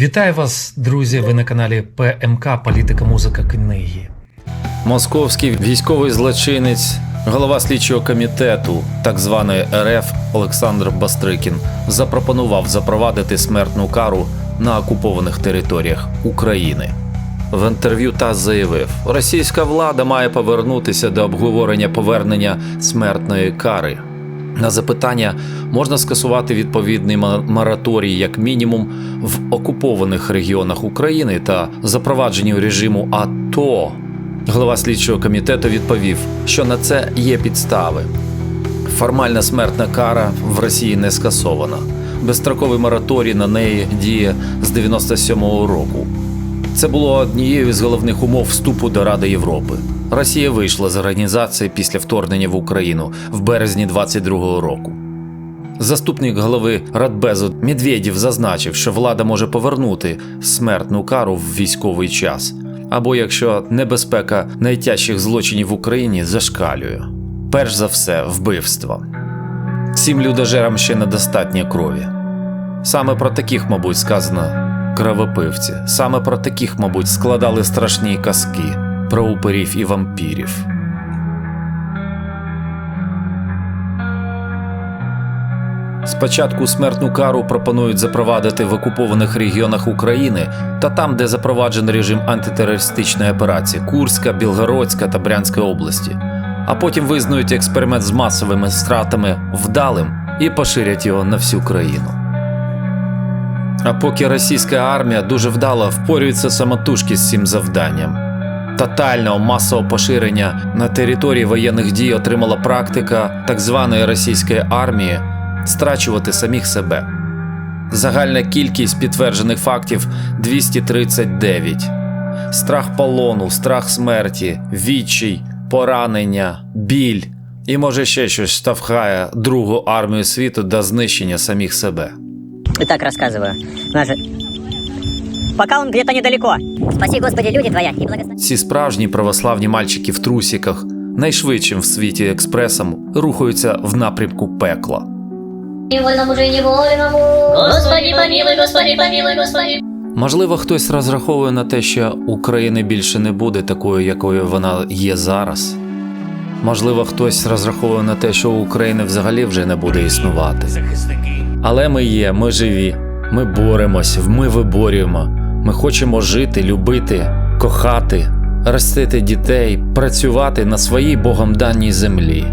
Вітаю вас, друзі! Ви на каналі ПМК Політика, музика, книги. Московський військовий злочинець, голова слідчого комітету так званої РФ Олександр Бастрикін запропонував запровадити смертну кару на окупованих територіях України. В інтерв'ю ТАСС заявив, російська влада має повернутися до обговорення повернення смертної кари. На запитання можна скасувати відповідний мораторій як мінімум в окупованих регіонах України та запровадженні режиму АТО. Голова слідчого комітету відповів, що на це є підстави. Формальна смертна кара в Росії не скасована. Безстроковий мораторій на неї діє з 97-го року. Це було однією з головних умов вступу до Ради Європи. Росія вийшла з організації після вторгнення в Україну в березні 22-го року. Заступник голови Радбезу Медведєв зазначив, що влада може повернути смертну кару в військовий час, або якщо небезпека найтяжчих злочинів в Україні зашкалює. Перш за все, вбивство. Цим людожерам ще недостатньо крові. Саме про таких, мабуть, сказано кровопивці. Саме про таких, мабуть, складали страшні казки про упирів і вампірів. Спочатку смертну кару пропонують запровадити в окупованих регіонах України та там, де запроваджений режим антитерористичної операції Курська, Білгородська та Брянська області, а потім визнають експеримент з масовими стратами вдалим і поширять його на всю країну. А поки російська армія дуже вдало впорюється самотужки з цим завданням. Тотального масового поширення на території воєнних дій отримала практика так званої російської армії страчувати самих себе. Загальна кількість підтверджених фактів 239. Страх полону, страх смерті, відчай, поранення, біль і може ще щось штовхає другу армію світу до знищення самих себе. Итак, рассказываю. Нас же- Пока он где-то недалеко. Спаси, Господи, люди Твоя, и благослови. Ці справжні православні мальчики в трусіках найшвидшим в світі експресом рухаються в напрямку пекла. Невольному же и невольному. Господи, помилуй, Господи, помилуй, Господи. Можливо, хтось розраховує на те, що України більше не буде такою, якою вона є зараз. Можливо, хтось розраховує на те, що України взагалі вже не буде існувати. Але ми є, ми живі, ми боремось, ми виборюємо. Ми хочемо жити, любити, кохати, ростити дітей, працювати на своїй Богом даній землі.